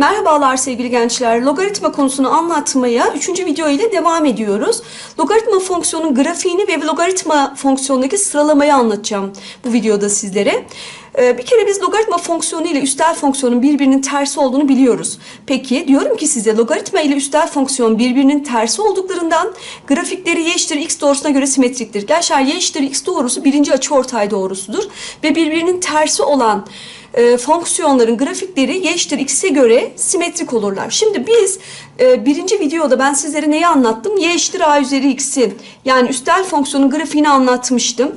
Merhabalar sevgili gençler. Logaritma konusunu anlatmaya 3. video ile devam ediyoruz. Logaritma fonksiyonun grafiğini ve logaritma fonksiyonundaki sıralamayı anlatacağım bu videoda sizlere. Ee, Bir kere biz logaritma fonksiyonu ile üstel fonksiyonun birbirinin tersi olduğunu biliyoruz. Peki diyorum ki size logaritma ile üstel fonksiyon birbirinin tersi olduklarından grafikleri y eşittir x doğrusuna göre simetriktir. Gençler y eşittir x doğrusu birinci açıortay doğrusudur ve birbirinin tersi olan e, fonksiyonların grafikleri y eşittir x'e göre simetrik olurlar. Şimdi biz e, birinci videoda ben sizlere neyi anlattım? y a üzeri x'in yani üstel fonksiyonun grafiğini anlatmıştım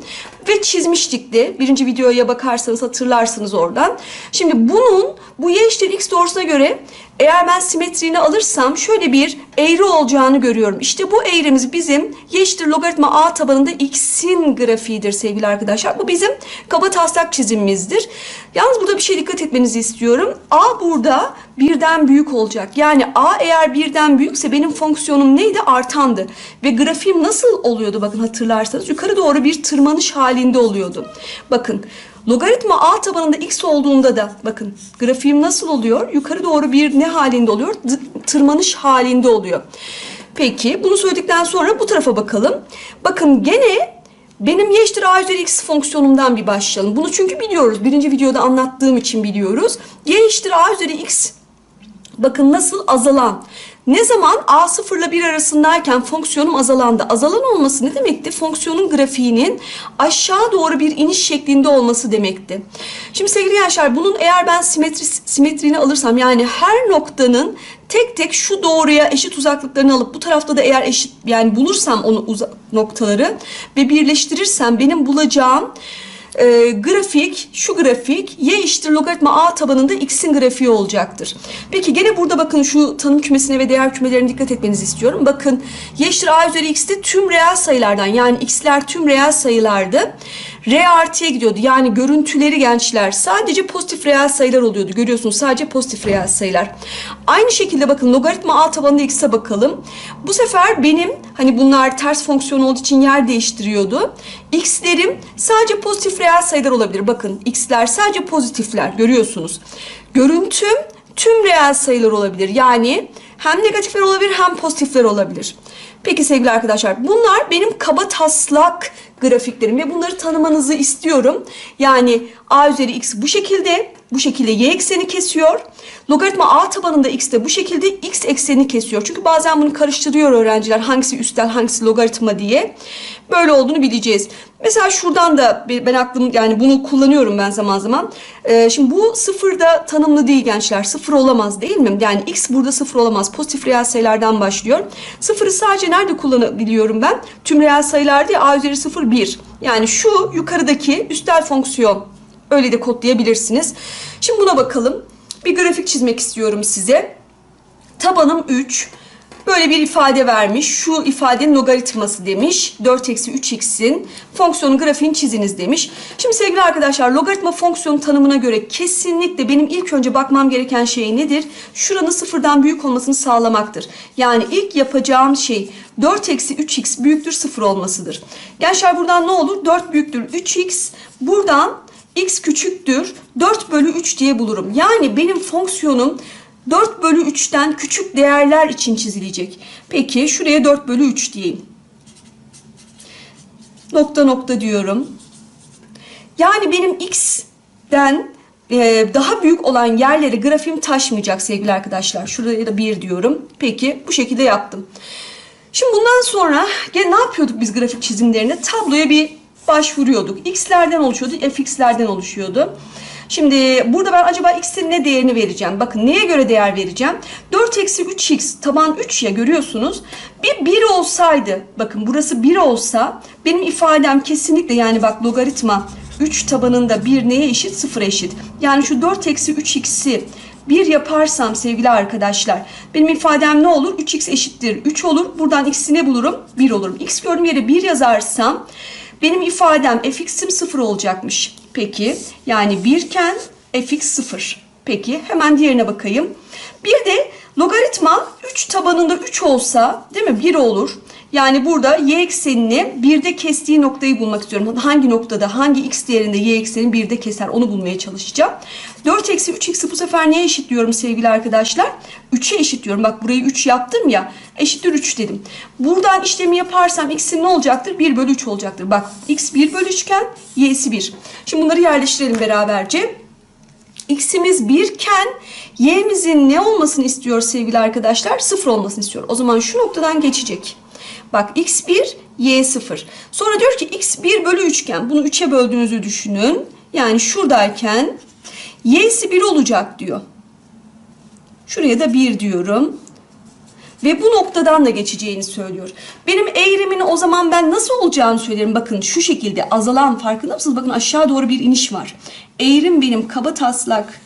ve çizmiştik de. Birinci videoya bakarsanız hatırlarsınız oradan. Şimdi bunun bu y x doğrusuna göre eğer ben simetriğini alırsam şöyle bir eğri olacağını görüyorum. İşte bu eğrimiz bizim y logaritma a tabanında x'in grafiğidir sevgili arkadaşlar. Bu bizim kaba taslak çizimimizdir. Yalnız burada bir şey dikkat etmenizi istiyorum. a burada birden büyük olacak. Yani a eğer birden büyükse benim fonksiyonum neydi? Artandı. Ve grafiğim nasıl oluyordu bakın hatırlarsanız. Yukarı doğru bir tırmanış halinde oluyordu. Bakın Logaritma a tabanında x olduğunda da bakın grafiğim nasıl oluyor? Yukarı doğru bir ne halinde oluyor? Tırmanış halinde oluyor. Peki bunu söyledikten sonra bu tarafa bakalım. Bakın gene benim y eşittir a üzeri x fonksiyonumdan bir başlayalım. Bunu çünkü biliyoruz. Birinci videoda anlattığım için biliyoruz. y eşittir a üzeri x Bakın nasıl azalan. Ne zaman a 0 ile 1 arasındayken fonksiyonum azalandı. Azalan olması ne demekti? Fonksiyonun grafiğinin aşağı doğru bir iniş şeklinde olması demekti. Şimdi sevgili gençler bunun eğer ben simetri, simetriğini alırsam yani her noktanın tek tek şu doğruya eşit uzaklıklarını alıp bu tarafta da eğer eşit yani bulursam onu noktaları ve birleştirirsem benim bulacağım e, grafik, şu grafik y eşittir logaritma a tabanında x'in grafiği olacaktır. Peki gene burada bakın şu tanım kümesine ve değer kümelerine dikkat etmenizi istiyorum. Bakın y eşittir a üzeri x'te tüm reel sayılardan yani x'ler tüm reel sayılardı. R artıya gidiyordu. Yani görüntüleri gençler sadece pozitif reel sayılar oluyordu. Görüyorsunuz sadece pozitif reel sayılar. Aynı şekilde bakın logaritma a tabanında x'e bakalım. Bu sefer benim hani bunlar ters fonksiyon olduğu için yer değiştiriyordu. X'lerim sadece pozitif reel sayılar olabilir. Bakın x'ler sadece pozitifler görüyorsunuz. Görüntüm tüm reel sayılar olabilir. Yani hem negatifler olabilir hem pozitifler olabilir. Peki sevgili arkadaşlar bunlar benim kaba taslak grafiklerim ve bunları tanımanızı istiyorum. Yani a üzeri x bu şekilde, bu şekilde y ekseni kesiyor. Logaritma a tabanında x de bu şekilde x eksenini kesiyor. Çünkü bazen bunu karıştırıyor öğrenciler hangisi üstel hangisi logaritma diye. Böyle olduğunu bileceğiz. Mesela şuradan da ben aklım yani bunu kullanıyorum ben zaman zaman. Ee, şimdi bu sıfırda tanımlı değil gençler. Sıfır olamaz değil mi? Yani x burada sıfır olamaz. Pozitif reel sayılardan başlıyor. Sıfırı sadece nerede kullanabiliyorum ben? Tüm reel sayılarda a üzeri sıfır 1. Yani şu yukarıdaki üstel fonksiyon. Öyle de kodlayabilirsiniz. Şimdi buna bakalım. Bir grafik çizmek istiyorum size. Tabanım 3. Böyle bir ifade vermiş. Şu ifadenin logaritması demiş. 4 eksi 3x'in fonksiyonun grafiğini çiziniz demiş. Şimdi sevgili arkadaşlar logaritma fonksiyonu tanımına göre kesinlikle benim ilk önce bakmam gereken şey nedir? Şuranın sıfırdan büyük olmasını sağlamaktır. Yani ilk yapacağım şey 4 eksi 3x büyüktür sıfır olmasıdır. Gençler buradan ne olur? 4 büyüktür 3x. Buradan x küçüktür 4 bölü 3 diye bulurum. Yani benim fonksiyonum 4 bölü 3'ten küçük değerler için çizilecek. Peki şuraya 4 bölü 3 diyeyim. Nokta nokta diyorum. Yani benim x'den e, daha büyük olan yerleri grafiğim taşmayacak sevgili arkadaşlar. Şuraya da 1 diyorum. Peki bu şekilde yaptım. Şimdi bundan sonra gene ne yapıyorduk biz grafik çizimlerinde? Tabloya bir başvuruyorduk. X'lerden oluşuyordu, fx'lerden oluşuyordu. Şimdi burada ben acaba x'in ne değerini vereceğim? Bakın neye göre değer vereceğim? 4 eksi 3x taban 3 ya görüyorsunuz. Bir 1 olsaydı bakın burası 1 olsa benim ifadem kesinlikle yani bak logaritma 3 tabanında 1 neye eşit? 0 eşit. Yani şu 4 eksi 3x'i 1 yaparsam sevgili arkadaşlar benim ifadem ne olur? 3x eşittir 3 olur. Buradan x'i ne bulurum? 1 olurum. x gördüğüm yere 1 yazarsam benim ifadem fx'im 0 olacakmış. Peki yani 1 iken fx 0. Peki hemen diğerine bakayım. Bir de Logaritma 3 tabanında 3 olsa değil mi 1 olur. Yani burada y eksenini 1'de kestiği noktayı bulmak istiyorum. Hangi noktada hangi x değerinde y eksenini 1'de keser onu bulmaya çalışacağım. 4 eksi 3x'i bu sefer neye eşitliyorum sevgili arkadaşlar? 3'e eşitliyorum. Bak burayı 3 yaptım ya eşittir 3 dedim. Buradan işlemi yaparsam x'in ne olacaktır? 1 bölü 3 olacaktır. Bak x 1 bölü 3 iken y'si 1. Şimdi bunları yerleştirelim beraberce x'imiz 1 iken y'mizin ne olmasını istiyor sevgili arkadaşlar? 0 olmasını istiyor. O zaman şu noktadan geçecek. Bak x1, y0. Sonra diyor ki x1 bölü 3 iken bunu 3'e böldüğünüzü düşünün. Yani şuradayken y'si 1 olacak diyor. Şuraya da 1 diyorum. Ve bu noktadan da geçeceğini söylüyor. Benim eğrimin o zaman ben nasıl olacağını söylerim. Bakın şu şekilde azalan farkında mısınız? Bakın aşağı doğru bir iniş var. Eğrim benim kaba taslak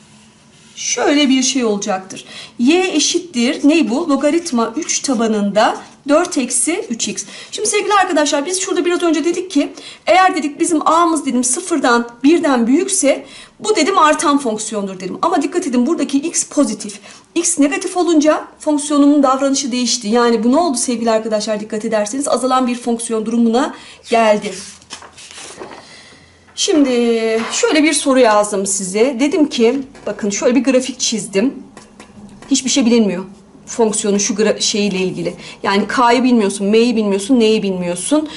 şöyle bir şey olacaktır. Y eşittir ne bu? Logaritma 3 tabanında 4 eksi 3x. Şimdi sevgili arkadaşlar biz şurada biraz önce dedik ki eğer dedik bizim a'mız dedim sıfırdan birden büyükse bu dedim artan fonksiyondur dedim. Ama dikkat edin buradaki x pozitif. x negatif olunca fonksiyonumun davranışı değişti. Yani bu ne oldu sevgili arkadaşlar dikkat ederseniz azalan bir fonksiyon durumuna geldi. Şimdi şöyle bir soru yazdım size. Dedim ki bakın şöyle bir grafik çizdim. Hiçbir şey bilinmiyor fonksiyonu şu şeyiyle ilgili. Yani K'yı bilmiyorsun, M'yi bilmiyorsun, N'yi bilmiyorsun.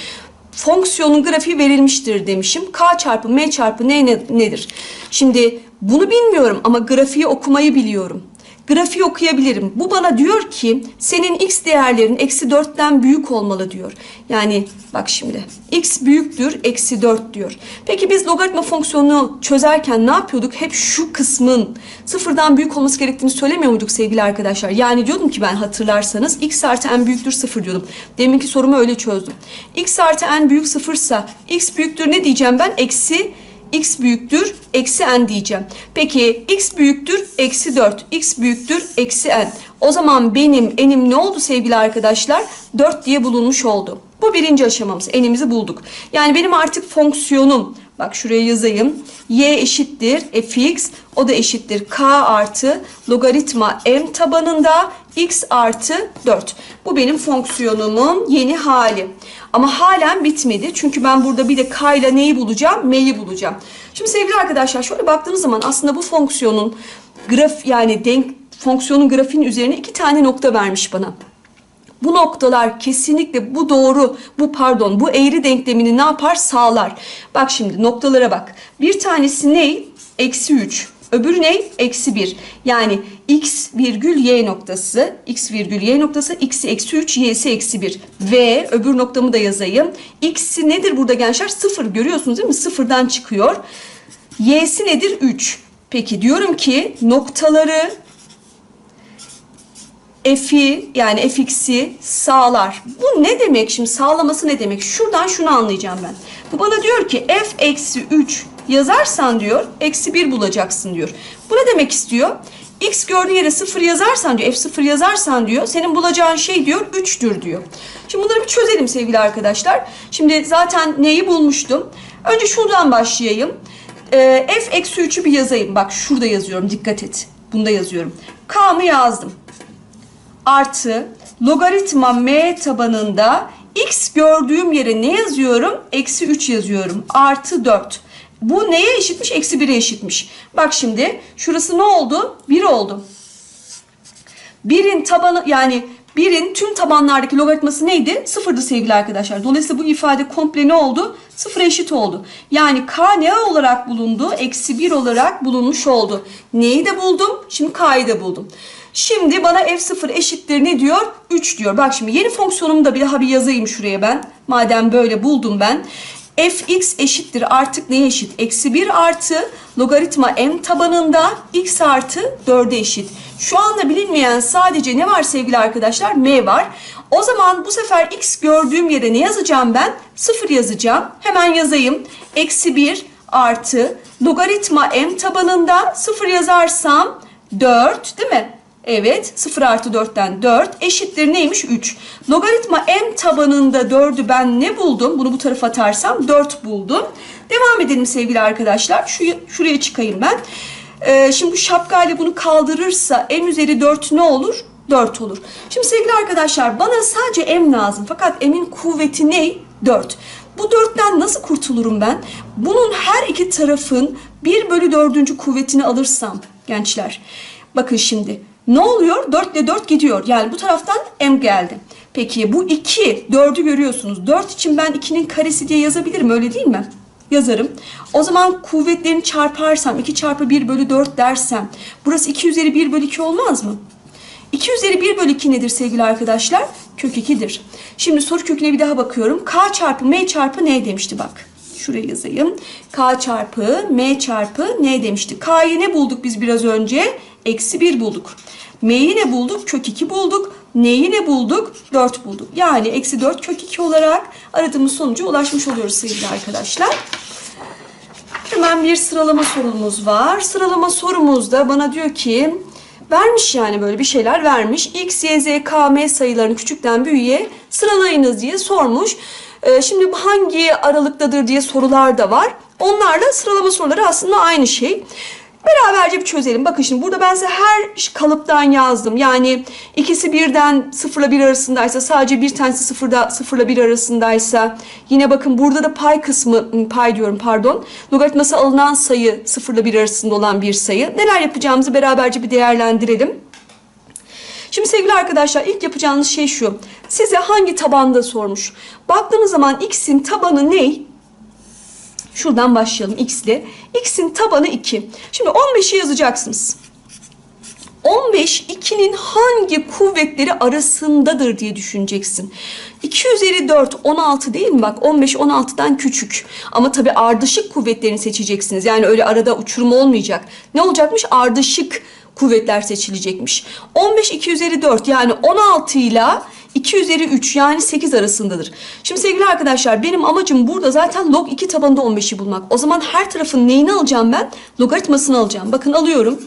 Fonksiyonun grafiği verilmiştir demişim. K çarpı M çarpı N nedir? Şimdi bunu bilmiyorum ama grafiği okumayı biliyorum grafiği okuyabilirim. Bu bana diyor ki senin x değerlerin eksi 4'ten büyük olmalı diyor. Yani bak şimdi x büyüktür eksi 4 diyor. Peki biz logaritma fonksiyonunu çözerken ne yapıyorduk? Hep şu kısmın sıfırdan büyük olması gerektiğini söylemiyor muyduk sevgili arkadaşlar? Yani diyordum ki ben hatırlarsanız x artı n büyüktür sıfır diyordum. Deminki sorumu öyle çözdüm. x artı n büyük sıfırsa x büyüktür ne diyeceğim ben? Eksi x büyüktür eksi n diyeceğim. Peki x büyüktür eksi 4. x büyüktür eksi n. O zaman benim n'im ne oldu sevgili arkadaşlar? 4 diye bulunmuş oldu. Bu birinci aşamamız. N'imizi bulduk. Yani benim artık fonksiyonum Bak şuraya yazayım. Y eşittir fx. O da eşittir k artı logaritma m tabanında x artı 4. Bu benim fonksiyonumun yeni hali. Ama halen bitmedi. Çünkü ben burada bir de k ile neyi bulacağım? M'yi bulacağım. Şimdi sevgili arkadaşlar şöyle baktığınız zaman aslında bu fonksiyonun graf yani denk fonksiyonun grafiğin üzerine iki tane nokta vermiş bana. Bu noktalar kesinlikle bu doğru, bu pardon, bu eğri denklemini ne yapar? Sağlar. Bak şimdi noktalara bak. Bir tanesi ne? Eksi 3. Öbürü ne? Eksi 1. Yani x virgül y noktası, x virgül y noktası, x'i eksi 3, y'si eksi 1. Ve öbür noktamı da yazayım. x'i nedir burada gençler? 0 görüyorsunuz değil mi? Sıfırdan çıkıyor. y'si nedir? 3. Peki diyorum ki noktaları f'i yani fx'i sağlar. Bu ne demek şimdi sağlaması ne demek? Şuradan şunu anlayacağım ben. Bu bana diyor ki f eksi 3 yazarsan diyor eksi 1 bulacaksın diyor. Bu ne demek istiyor? X gördüğün yere 0 yazarsan diyor f0 yazarsan diyor senin bulacağın şey diyor 3'tür diyor. Şimdi bunları bir çözelim sevgili arkadaşlar. Şimdi zaten neyi bulmuştum? Önce şuradan başlayayım. Ee, f eksi 3'ü bir yazayım. Bak şurada yazıyorum dikkat et. Bunda yazıyorum. K'mı yazdım artı logaritma m tabanında x gördüğüm yere ne yazıyorum? Eksi 3 yazıyorum. Artı 4. Bu neye eşitmiş? Eksi 1'e eşitmiş. Bak şimdi şurası ne oldu? 1 oldu. 1'in tabanı yani 1'in tüm tabanlardaki logaritması neydi? Sıfırdı sevgili arkadaşlar. Dolayısıyla bu ifade komple ne oldu? Sıfıra eşit oldu. Yani k ne olarak bulundu? Eksi 1 olarak bulunmuş oldu. Neyi de buldum? Şimdi k'yı da buldum. Şimdi bana f0 eşittir ne diyor? 3 diyor. Bak şimdi yeni fonksiyonumu da bir daha bir yazayım şuraya ben. Madem böyle buldum ben. fx eşittir artık neye eşit? Eksi 1 artı logaritma m tabanında x artı 4'e eşit. Şu anda bilinmeyen sadece ne var sevgili arkadaşlar? m var. O zaman bu sefer x gördüğüm yere ne yazacağım ben? 0 yazacağım. Hemen yazayım. Eksi 1 artı logaritma m tabanında 0 yazarsam 4 değil mi? Evet 0 artı 4'ten 4 eşittir neymiş 3. Logaritma m tabanında 4'ü ben ne buldum? Bunu bu tarafa atarsam 4 buldum. Devam edelim sevgili arkadaşlar. Şu, şuraya çıkayım ben. Ee, şimdi bu şapkayla bunu kaldırırsa m üzeri 4 ne olur? 4 olur. Şimdi sevgili arkadaşlar bana sadece m lazım. Fakat m'in kuvveti ne? 4. Bu 4'ten nasıl kurtulurum ben? Bunun her iki tarafın 1 bölü 4. kuvvetini alırsam gençler. Bakın şimdi ne oluyor? 4 ile 4 gidiyor. Yani bu taraftan m geldi. Peki bu 2, 4'ü görüyorsunuz. 4 için ben 2'nin karesi diye yazabilirim öyle değil mi? Yazarım. O zaman kuvvetlerini çarparsam 2 çarpı 1 bölü 4 dersem burası 2 üzeri 1 bölü 2 olmaz mı? 2 üzeri 1 bölü 2 nedir sevgili arkadaşlar? Kök 2'dir. Şimdi soru köküne bir daha bakıyorum. K çarpı M çarpı N demişti bak. Şuraya yazayım. K çarpı M çarpı N demişti. K'yı ne bulduk biz biraz önce? Eksi 1 bulduk. M'yi ne bulduk? Kök 2 bulduk. N'yi ne bulduk? 4 bulduk. Yani eksi 4 kök 2 olarak aradığımız sonuca ulaşmış oluyoruz sevgili arkadaşlar. Hemen bir sıralama sorumuz var. Sıralama sorumuzda bana diyor ki vermiş yani böyle bir şeyler vermiş. X, Y, Z, K, M sayılarını küçükten büyüğe sıralayınız diye sormuş. Ee, şimdi hangi aralıktadır diye sorular da var. Onlarla sıralama soruları aslında aynı şey. Beraberce bir çözelim. Bakın şimdi burada ben size her kalıptan yazdım. Yani ikisi birden sıfırla bir arasındaysa sadece bir tanesi sıfırda sıfırla bir arasındaysa yine bakın burada da pay kısmı pay diyorum pardon. Logaritması alınan sayı sıfırla bir arasında olan bir sayı. Neler yapacağımızı beraberce bir değerlendirelim. Şimdi sevgili arkadaşlar ilk yapacağınız şey şu. Size hangi tabanda sormuş? Baktığınız zaman x'in tabanı ne? Şuradan başlayalım x ile. x'in tabanı 2. Şimdi 15'i yazacaksınız. 15 2'nin hangi kuvvetleri arasındadır diye düşüneceksin. 2 üzeri 4 16 değil mi? Bak 15 16'dan küçük. Ama tabii ardışık kuvvetlerini seçeceksiniz. Yani öyle arada uçurum olmayacak. Ne olacakmış? Ardışık kuvvetler seçilecekmiş. 15 2 üzeri 4 yani 16 ile 2 üzeri 3 yani 8 arasındadır. Şimdi sevgili arkadaşlar benim amacım burada zaten log 2 tabanında 15'i bulmak. O zaman her tarafın neyini alacağım ben? Logaritmasını alacağım. Bakın alıyorum.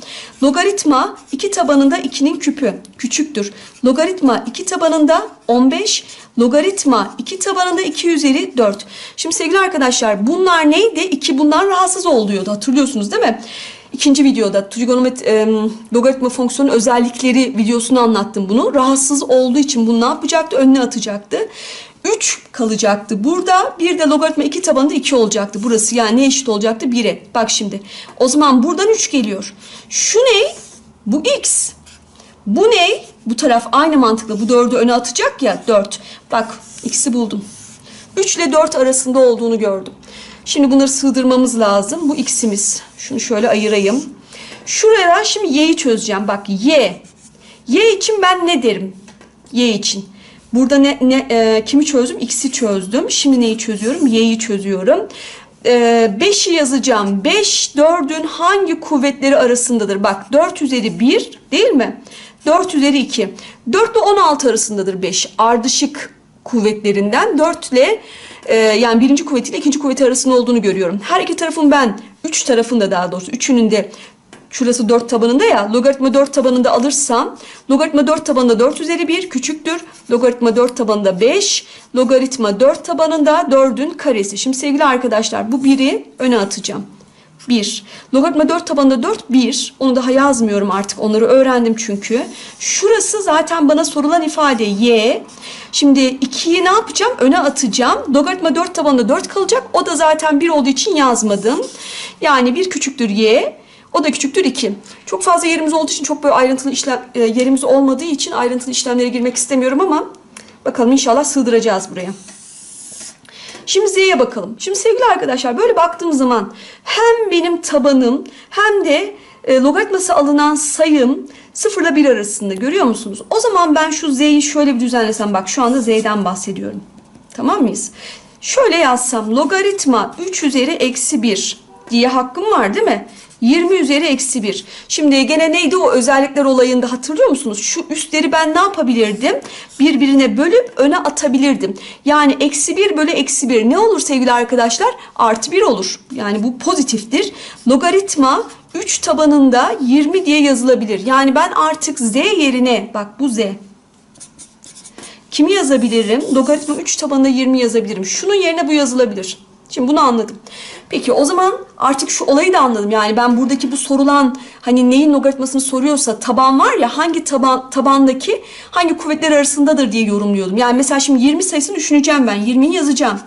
Logaritma 2 tabanında 2'nin küpü küçüktür. Logaritma 2 tabanında 15. Logaritma 2 tabanında 2 üzeri 4. Şimdi sevgili arkadaşlar bunlar neydi? 2 bundan rahatsız oluyordu hatırlıyorsunuz değil mi? İkinci videoda trigonometri e, logaritma fonksiyonu özellikleri videosunu anlattım bunu. Rahatsız olduğu için bunu ne yapacaktı? Önüne atacaktı. 3 kalacaktı. Burada bir de logaritma 2 tabanında 2 olacaktı. Burası yani ne eşit olacaktı? 1'e. Bak şimdi. O zaman buradan 3 geliyor. Şu ne? Bu x. Bu ne? Bu taraf aynı mantıkla bu 4'ü öne atacak ya 4. Bak x'i buldum. 3 ile 4 arasında olduğunu gördüm. Şimdi bunları sığdırmamız lazım. Bu x'imiz. Şunu şöyle ayırayım. Şuraya şimdi y'yi çözeceğim. Bak y. y için ben ne derim? y için. Burada ne, ne e, kimi çözdüm? x'i çözdüm. Şimdi neyi çözüyorum? y'yi çözüyorum. 5'i e, yazacağım. 5 4'ün hangi kuvvetleri arasındadır? Bak 4 üzeri 1 değil mi? 4 üzeri 2. 4 ile 16 arasındadır 5. Ardışık kuvvetlerinden 4 ile e, yani birinci kuvvetiyle ikinci kuvveti arasında olduğunu görüyorum. Her iki tarafın ben üç tarafında daha doğrusu üçünün de şurası 4 tabanında ya logaritma 4 tabanında alırsam logaritma 4 tabanında 4 üzeri 1 küçüktür. Logaritma 4 tabanında 5 logaritma 4 tabanında 4'ün karesi. Şimdi sevgili arkadaşlar bu 1'i öne atacağım. 1. Logaritma 4 tabanında 4 1. Onu daha yazmıyorum artık. Onları öğrendim çünkü. Şurası zaten bana sorulan ifade y. Şimdi 2'yi ne yapacağım? Öne atacağım. Logaritma 4 tabanında 4 kalacak. O da zaten 1 olduğu için yazmadım. Yani 1 küçüktür y. O da küçüktür 2. Çok fazla yerimiz olduğu için çok böyle ayrıntılı işlem e, yerimiz olmadığı için ayrıntılı işlemlere girmek istemiyorum ama bakalım inşallah sığdıracağız buraya. Şimdi Z'ye bakalım. Şimdi sevgili arkadaşlar böyle baktığım zaman hem benim tabanım hem de e, logaritması alınan sayım 0 ile 1 arasında görüyor musunuz? O zaman ben şu Z'yi şöyle bir düzenlesem bak şu anda Z'den bahsediyorum. Tamam mıyız? Şöyle yazsam logaritma 3 üzeri eksi 1 diye hakkım var değil mi? 20 üzeri eksi 1. Şimdi gene neydi o özellikler olayında hatırlıyor musunuz? Şu üstleri ben ne yapabilirdim? Birbirine bölüp öne atabilirdim. Yani eksi 1 bölü eksi 1 ne olur sevgili arkadaşlar? Artı 1 olur. Yani bu pozitiftir. Logaritma 3 tabanında 20 diye yazılabilir. Yani ben artık z yerine bak bu z. Kimi yazabilirim? Logaritma 3 tabanında 20 yazabilirim. Şunun yerine bu yazılabilir. Şimdi bunu anladım. Peki o zaman artık şu olayı da anladım. Yani ben buradaki bu sorulan hani neyin logaritmasını soruyorsa taban var ya hangi taban tabandaki hangi kuvvetler arasındadır diye yorumluyordum. Yani mesela şimdi 20 sayısını düşüneceğim ben. 20'yi yazacağım.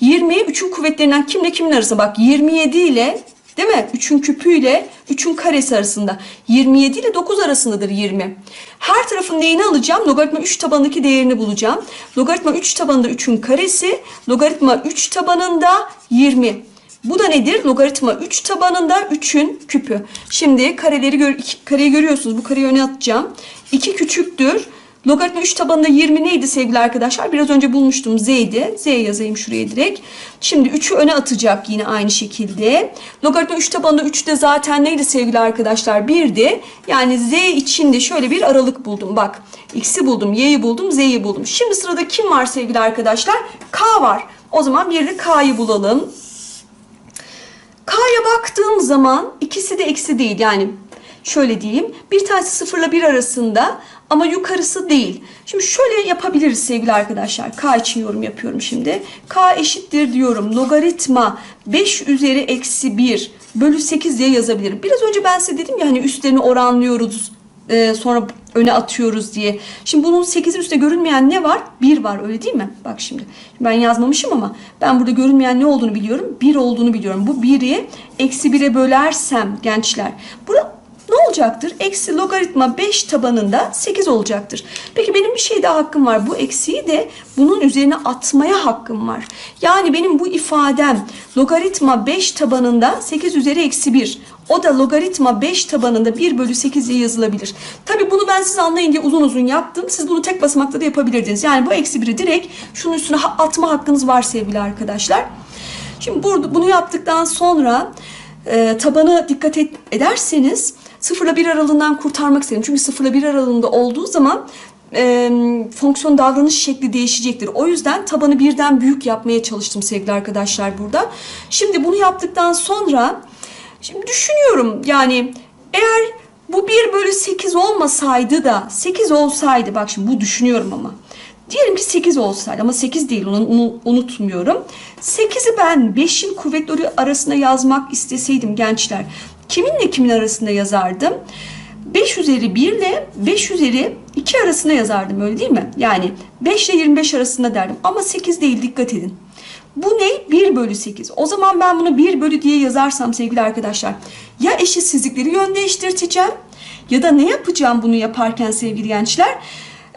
20 3'ün kuvvetlerinden kimle kimin arasında? Bak 27 ile değil mi? 3'ün küpüyle 3'ün karesi arasında. 27 ile 9 arasındadır 20. Her tarafın neyini alacağım? Logaritma 3 tabanındaki değerini bulacağım. Logaritma 3 tabanında 3'ün karesi. Logaritma 3 tabanında 20. Bu da nedir? Logaritma 3 tabanında 3'ün küpü. Şimdi kareleri gör, iki, kareyi görüyorsunuz. Bu kareyi öne atacağım. 2 küçüktür. Logaritma 3 tabanında 20 neydi sevgili arkadaşlar? Biraz önce bulmuştum z'ydi. z yazayım şuraya direkt. Şimdi 3'ü öne atacak yine aynı şekilde. Logaritma 3 tabanında 3 de zaten neydi sevgili arkadaşlar? 1'di. Yani z içinde şöyle bir aralık buldum. Bak x'i buldum, y'yi buldum, z'yi buldum. Şimdi sırada kim var sevgili arkadaşlar? k var. O zaman bir de k'yı bulalım. K'ya baktığım zaman ikisi de eksi değil. Yani şöyle diyeyim. Bir tanesi sıfırla bir arasında ama yukarısı değil. Şimdi şöyle yapabiliriz sevgili arkadaşlar. K için yorum yapıyorum şimdi. K eşittir diyorum. Logaritma 5 üzeri eksi 1 bölü 8 diye yazabilirim. Biraz önce ben size dedim ya hani üstlerini oranlıyoruz. e, sonra öne atıyoruz diye. Şimdi bunun 8'in üstte görünmeyen ne var? 1 var öyle değil mi? Bak şimdi. Ben yazmamışım ama ben burada görünmeyen ne olduğunu biliyorum. 1 olduğunu biliyorum. Bu 1'i eksi 1'e bölersem gençler. Burada ne olacaktır? Eksi logaritma 5 tabanında 8 olacaktır. Peki benim bir şey daha hakkım var. Bu eksiği de bunun üzerine atmaya hakkım var. Yani benim bu ifadem logaritma 5 tabanında 8 üzeri eksi 1. O da logaritma 5 tabanında 1 bölü 8 diye yazılabilir. Tabi bunu ben siz anlayın diye uzun uzun yaptım. Siz bunu tek basamakta da yapabilirdiniz. Yani bu eksi 1'i direkt şunun üstüne atma hakkınız var sevgili arkadaşlar. Şimdi burada bunu yaptıktan sonra e, tabanı dikkat et, ederseniz 0 ile 1 aralığından kurtarmak istedim. Çünkü 0 ile 1 aralığında olduğu zaman e, fonksiyon davranış şekli değişecektir. O yüzden tabanı birden büyük yapmaya çalıştım sevgili arkadaşlar burada. Şimdi bunu yaptıktan sonra şimdi düşünüyorum yani eğer bu 1 bölü 8 olmasaydı da 8 olsaydı bak şimdi bu düşünüyorum ama. Diyelim ki 8 olsaydı ama 8 değil onu, unutmuyorum. 8'i ben 5'in kuvvetleri arasında yazmak isteseydim gençler kiminle kimin arasında yazardım? 5 üzeri 1 ile 5 üzeri 2 arasında yazardım öyle değil mi? Yani 5 ile 25 arasında derdim ama 8 değil dikkat edin. Bu ne? 1 bölü 8. O zaman ben bunu 1 bölü diye yazarsam sevgili arkadaşlar ya eşitsizlikleri yön değiştirteceğim ya da ne yapacağım bunu yaparken sevgili gençler?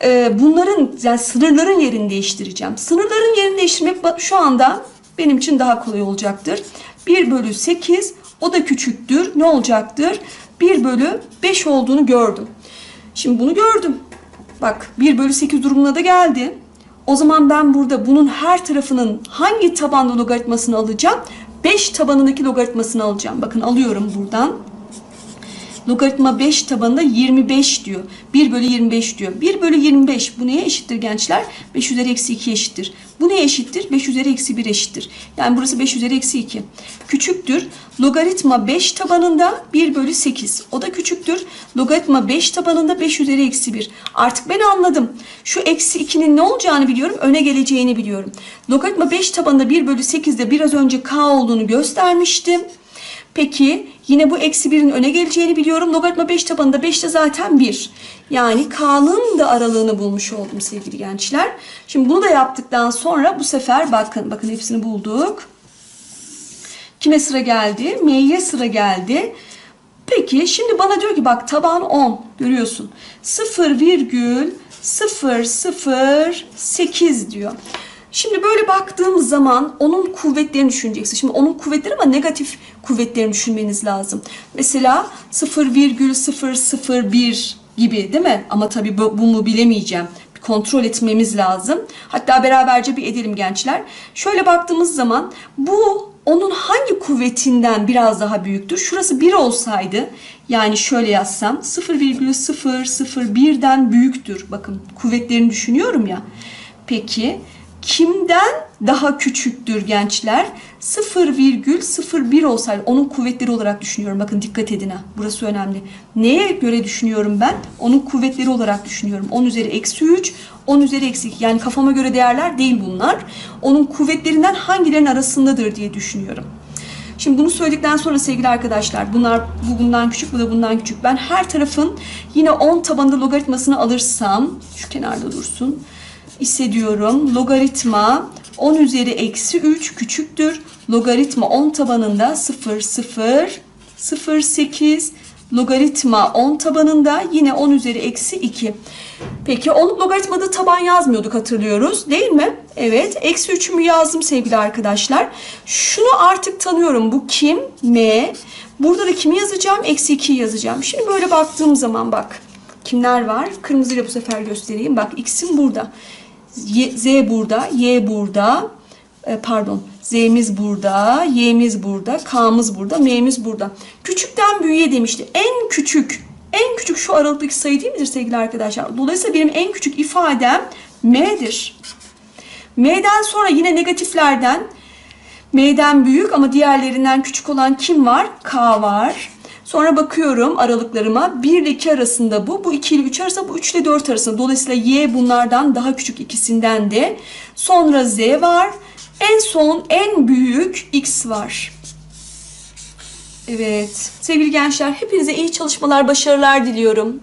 Ee, bunların yani sınırların yerini değiştireceğim. Sınırların yerini değiştirmek şu anda benim için daha kolay olacaktır. 1 bölü 8 o da küçüktür. Ne olacaktır? 1 bölü 5 olduğunu gördüm. Şimdi bunu gördüm. Bak 1 bölü 8 durumuna da geldi. O zaman ben burada bunun her tarafının hangi tabanda logaritmasını alacağım? 5 tabanındaki logaritmasını alacağım. Bakın alıyorum buradan. Logaritma 5 tabanında 25 diyor. 1 bölü 25 diyor. 1 bölü 25 bu neye eşittir gençler? 5 üzeri eksi 2 eşittir. Bu neye eşittir? 5 üzeri eksi 1 eşittir. Yani burası 5 üzeri eksi 2. Küçüktür. Logaritma 5 tabanında 1 bölü 8. O da küçüktür. Logaritma 5 tabanında 5 üzeri eksi 1. Artık ben anladım. Şu eksi 2'nin ne olacağını biliyorum. Öne geleceğini biliyorum. Logaritma 5 tabanında 1 bölü 8'de biraz önce k olduğunu göstermiştim. Peki yine bu eksi 1'in öne geleceğini biliyorum. Logaritma 5 tabanında 5 de zaten 1. Yani k'nın da aralığını bulmuş oldum sevgili gençler. Şimdi bunu da yaptıktan sonra bu sefer bakın bakın hepsini bulduk. Kime sıra geldi? M'ye sıra geldi. Peki şimdi bana diyor ki bak taban 10 görüyorsun. 0,008 diyor. Şimdi böyle baktığımız zaman onun kuvvetlerini düşüneceksin. Şimdi onun kuvvetleri ama negatif kuvvetlerini düşünmeniz lazım. Mesela 0,001 gibi değil mi? Ama tabii bu, bunu bilemeyeceğim. Bir kontrol etmemiz lazım. Hatta beraberce bir edelim gençler. Şöyle baktığımız zaman bu onun hangi kuvvetinden biraz daha büyüktür? Şurası 1 olsaydı yani şöyle yazsam 0,001'den büyüktür. Bakın kuvvetlerini düşünüyorum ya. Peki kimden daha küçüktür gençler. 0,01 olsaydı onun kuvvetleri olarak düşünüyorum. Bakın dikkat edin ha. Burası önemli. Neye göre düşünüyorum ben? Onun kuvvetleri olarak düşünüyorum. 10 üzeri eksi 3, 10 üzeri eksi 2. Yani kafama göre değerler değil bunlar. Onun kuvvetlerinden hangilerinin arasındadır diye düşünüyorum. Şimdi bunu söyledikten sonra sevgili arkadaşlar bunlar bu bundan küçük bu da bundan küçük. Ben her tarafın yine 10 tabanında logaritmasını alırsam şu kenarda dursun. Hissediyorum. Logaritma 10 üzeri eksi 3 küçüktür. Logaritma 10 tabanında 0 0 0 8 logaritma 10 tabanında yine 10 üzeri eksi 2. Peki on logaritmada taban yazmıyorduk hatırlıyoruz değil mi? Evet. Eksi 3'ümü yazdım sevgili arkadaşlar. Şunu artık tanıyorum. Bu kim? M. Burada da kimi yazacağım? Eksi 2'yi yazacağım. Şimdi böyle baktığım zaman bak. Kimler var? Kırmızıyla bu sefer göstereyim. Bak x'im burada. Y, Z burada. Y burada. E, pardon. Z'miz burada, Y'miz burada, K'mız burada, M'miz burada. Küçükten büyüğe demişti. En küçük, en küçük şu aralıktaki sayı değil midir sevgili arkadaşlar? Dolayısıyla benim en küçük ifadem M'dir. M'den sonra yine negatiflerden M'den büyük ama diğerlerinden küçük olan kim var? K var. Sonra bakıyorum aralıklarıma. 1 ile 2 arasında bu. Bu 2 ile 3 arasında. Bu 3 ile 4 arasında. Dolayısıyla Y bunlardan daha küçük ikisinden de. Sonra Z var. En son en büyük X var. Evet. Sevgili gençler hepinize iyi çalışmalar, başarılar diliyorum.